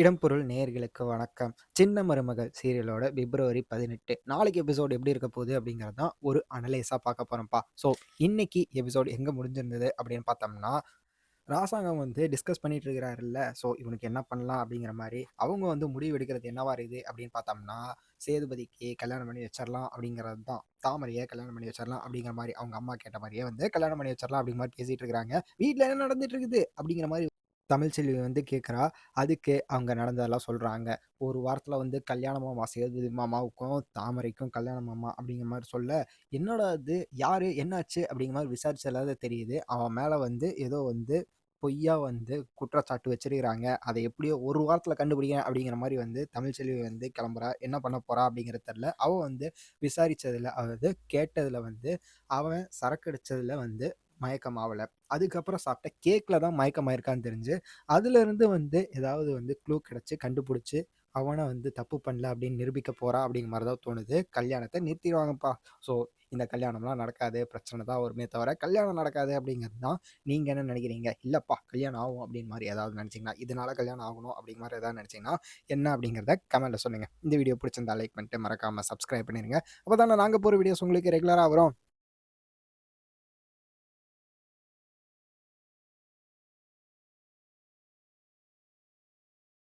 இடம்பொருள் நேயர்களுக்கு வணக்கம். சின்ன மருமகள் சீரியலோட பிப்ரவரி 18 நாளைக்கு எபிசோடு எப்படி இருக்க போகுது அப்படிங்கிறது தான் ஒரு அனலைஸாக பார்க்க போகிறோம்ப்பா ஸோ இன்னைக்கு எபிசோட் எங்கே முடிஞ்சிருந்தது அப்படின்னு பார்த்தோம்னா, ராசாங்கம் வந்து டிஸ்கஸ் பண்ணிட்டு இருக்கிறாருல்ல. ஸோ இவனுக்கு என்ன பண்ணலாம் அப்படிங்கிற மாதிரி அவங்க வந்து முடிவு எடுக்கிறது என்னவா இருக்குது அப்படின்னு பார்த்தோம்னா, சேதுபதிக்கு கல்யாணம் பண்ணி வச்சிடலாம் அப்படிங்கிறது தான். தாமரைய கல்யாணம் பண்ணி வச்சிடலாம் அப்படிங்கிற மாதிரி அவங்க அம்மா கேட்ட மாதிரியே வந்து கல்யாணம் பண்ணி வச்சிடலாம் அப்படிங்கிற மாதிரி பேசிட்டு இருக்கிறாங்க. வீட்டில் என்ன நடந்துட்டு இருக்குது அப்படிங்கிற மாதிரி தமிழ்ச்செல்வி வந்து கேட்குறா. அதுக்கு அவங்க நடந்ததெல்லாம் சொல்றாங்க. ஒரு வாரத்தில் வந்து கல்யாணமாமா சேது மாமாவுக்கும், தாமரைக்கும் கல்யாணமாமா அப்படிங்கிற மாரி சொல்ல, என்னடா இது யாரு? என்னாச்சு? அப்படிங்கிற மாரி விசாரிச்சதுல தான் தெரியுது. அவன் மேல வந்து ஏதோ வந்து பொய்யா வந்து குற்றச்சாட்டு வச்சிருக்கிறாங்க. அத எப்படியோ ஒரு வாரத்தில் கண்டுபிடிக்கிறேன் அப்படிங்கிற மாரி வந்து தமிழ்ச்செல்வி வந்து கிளம்புறா. என்ன பண்ண போறா அப்படிங்கிறது தெரியல. அவ வந்து விசாரிச்சதுல அதாவது கேட்டதுல வந்து அவன் சரக்கு அடிச்சதுல வந்து மயக்கம் ஆவல. அதுக்கப்புறம் சாப்பிட்ட கேக்கில் தான் மயக்கமாயிருக்கான்னு தெரிஞ்சு, அதுலேருந்து வந்து ஏதாவது வந்து க்ளூ கிடச்சி கண்டுபிடிச்சி அவனை வந்து தப்பு பண்ணல அப்படின்னு நிரூபிக்க போறா அப்படிங்கிற மாதிரி தான் தோணுது. கல்யாணத்தை நிறுத்திடுவாங்கப்பா ஸோ இந்த கல்யாணம்லாம் நடக்காது. பிரச்சனை தான் வருமே தவிர, கல்யாணம் நடக்காது அப்படிங்கிறது தான் நீங்கள் என்ன நினைக்கிறீங்க? இல்லைப்பா கல்யாணம் ஆகும் அப்படின்னு மாதிரி ஏதாவது நினச்சிங்கன்னா இதனால கல்யாணம் ஆகணும் அப்படிங்கிற மாதிரி ஏதாவது நினச்சிங்கன்னா என்ன அப்படிங்கிறத கமெண்ட்டில் சொல்லுங்கள் இந்த வீடியோ பிடிச்சிருந்தா லைக் பண்ணிட்டு மறக்காமல் சப்ஸ்கிரைப் பண்ணிருங்க. அப்பதானே நாங்கள் போகிற வீடியோஸ் உங்களுக்கு ரெகுலராக வரும்.